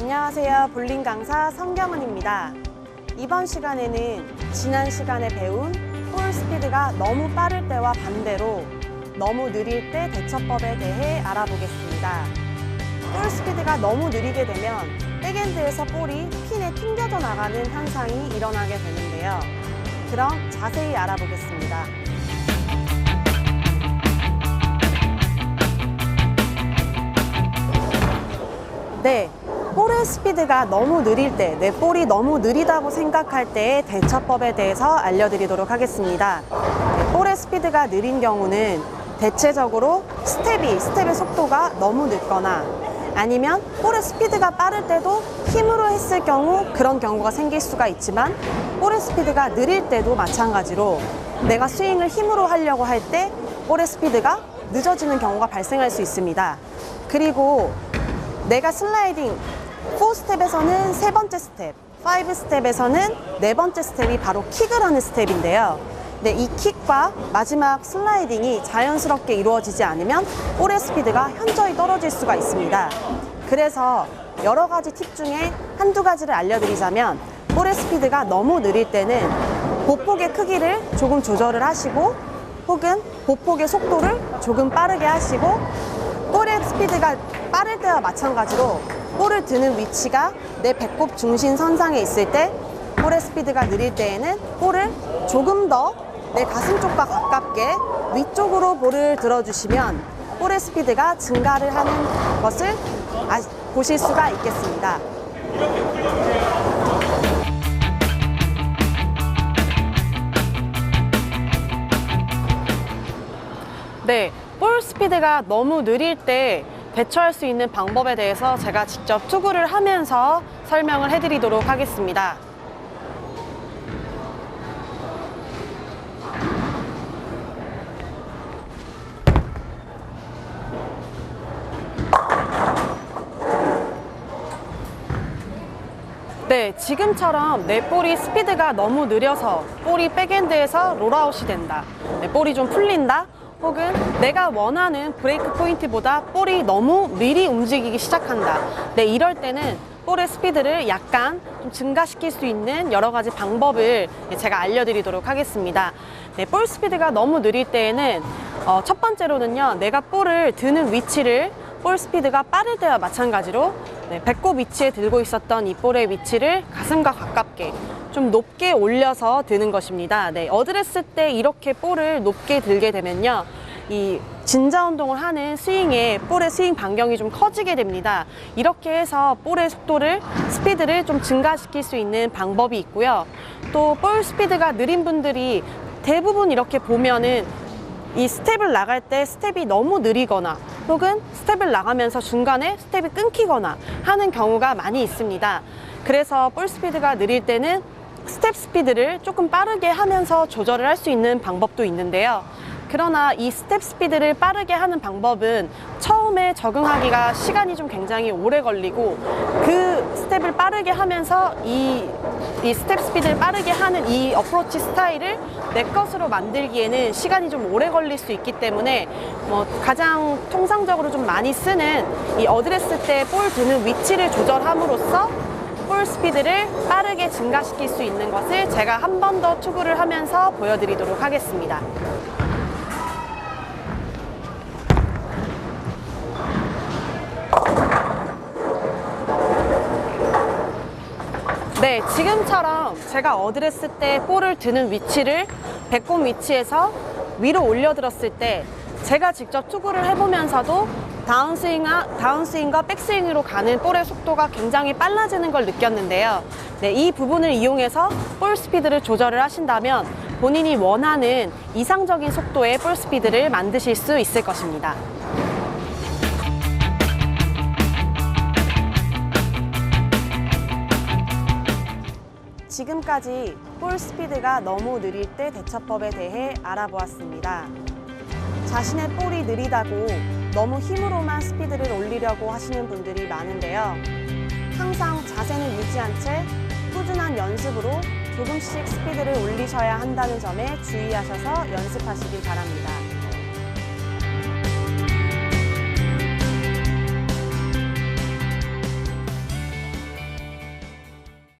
안녕하세요. 볼링 강사 성경은입니다. 이번 시간에는 지난 시간에 배운 볼 스피드가 너무 빠를 때와 반대로 너무 느릴 때 대처법에 대해 알아보겠습니다. 볼 스피드가 너무 느리게 되면 백엔드에서 볼이 핀에 튕겨져 나가는 현상이 일어나게 되는데요. 그럼 자세히 알아보겠습니다. 네. 볼의 스피드가 너무 느릴 때, 내 볼이 너무 느리다고 생각할 때의 대처법에 대해서 알려드리도록 하겠습니다. 네, 볼의 스피드가 느린 경우는 대체적으로 스텝이, 스텝의 속도가 너무 늦거나 아니면 볼의 스피드가 빠를 때도 힘으로 했을 경우 그런 경우가 생길 수가 있지만 볼의 스피드가 느릴 때도 마찬가지로 내가 스윙을 힘으로 하려고 할 때 볼의 스피드가 늦어지는 경우가 발생할 수 있습니다. 그리고 내가 슬라이딩 4스텝에서는 세 번째 스텝, 5스텝에서는 네 번째 스텝이 바로 킥을 하는 스텝인데요. 네, 이 킥과 마지막 슬라이딩이 자연스럽게 이루어지지 않으면 볼의 스피드가 현저히 떨어질 수가 있습니다. 그래서 여러 가지 팁 중에 한두 가지를 알려드리자면 볼의 스피드가 너무 느릴 때는 보폭의 크기를 조금 조절을 하시고 혹은 보폭의 속도를 조금 빠르게 하시고 볼의 스피드가 빠를 때와 마찬가지로 볼을 드는 위치가 내 배꼽 중심 선상에 있을 때 볼의 스피드가 느릴 때에는 볼을 조금 더 내 가슴 쪽과 가깝게 위쪽으로 볼을 들어주시면 볼의 스피드가 증가를 하는 것을 아- 보실 수가 있겠습니다. 네, 볼 스피드가 너무 느릴 때 대처할 수 있는 방법에 대해서 제가 직접 투구를 하면서 설명을 해드리도록 하겠습니다. 네, 지금처럼 내 볼이 스피드가 너무 느려서 볼이 백엔드에서 롤아웃이 된다. 내 볼이 좀 풀린다. 혹은 내가 원하는 브레이크 포인트보다 볼이 너무 미리 움직이기 시작한다. 네, 이럴 때는 볼의 스피드를 약간 좀 증가시킬 수 있는 여러 가지 방법을 제가 알려드리도록 하겠습니다. 네, 볼 스피드가 너무 느릴 때에는 어, 첫 번째로는요, 내가 볼을 드는 위치를 볼 스피드가 빠를 때와 마찬가지로 네, 배꼽 위치에 들고 있었던 이 볼의 위치를 가슴과 가깝게 좀 높게 올려서 드는 것입니다. 네, 어드레스 때 이렇게 볼을 높게 들게 되면요. 이 진자 운동을 하는 스윙에 볼의 스윙 반경이 좀 커지게 됩니다. 이렇게 해서 볼의 속도를 스피드를 좀 증가시킬 수 있는 방법이 있고요. 또 볼 스피드가 느린 분들이 대부분 이렇게 보면은 이 스텝을 나갈 때 스텝이 너무 느리거나 혹은 스텝을 나가면서 중간에 스텝이 끊기거나 하는 경우가 많이 있습니다. 그래서 볼 스피드가 느릴 때는 스텝 스피드를 조금 빠르게 하면서 조절을 할 수 있는 방법도 있는데요. 그러나 이 스텝 스피드를 빠르게 하는 방법은 처음에 적응하기가 시간이 좀 굉장히 오래 걸리고 그 스텝을 빠르게 하면서 이, 이 스텝 스피드를 빠르게 하는 이 어프로치 스타일을 내 것으로 만들기에는 시간이 좀 오래 걸릴 수 있기 때문에 뭐 가장 통상적으로 좀 많이 쓰는 이 어드레스 때 볼 드는 위치를 조절함으로써 볼 스피드를 빠르게 증가시킬 수 있는 것을 제가 한 번 더 투구를 하면서 보여드리도록 하겠습니다. 네, 지금처럼 제가 어드레스 때 볼을 드는 위치를 배꼽 위치에서 위로 올려들었을 때 제가 직접 투구를 해보면서도 다운스윙과, 다운스윙과 백스윙으로 가는 볼의 속도가 굉장히 빨라지는 걸 느꼈는데요. 네, 이 부분을 이용해서 볼 스피드를 조절을 하신다면 본인이 원하는 이상적인 속도의 볼 스피드를 만드실 수 있을 것입니다. 지금까지 볼 스피드가 너무 느릴 때 대처법에 대해 알아보았습니다. 자신의 볼이 느리다고 너무 힘으로만 스피드를 올리려고 하시는 분들이 많은데요. 항상 자세는 유지한 채 꾸준한 연습으로 조금씩 스피드를 올리셔야 한다는 점에 주의하셔서 연습하시길 바랍니다.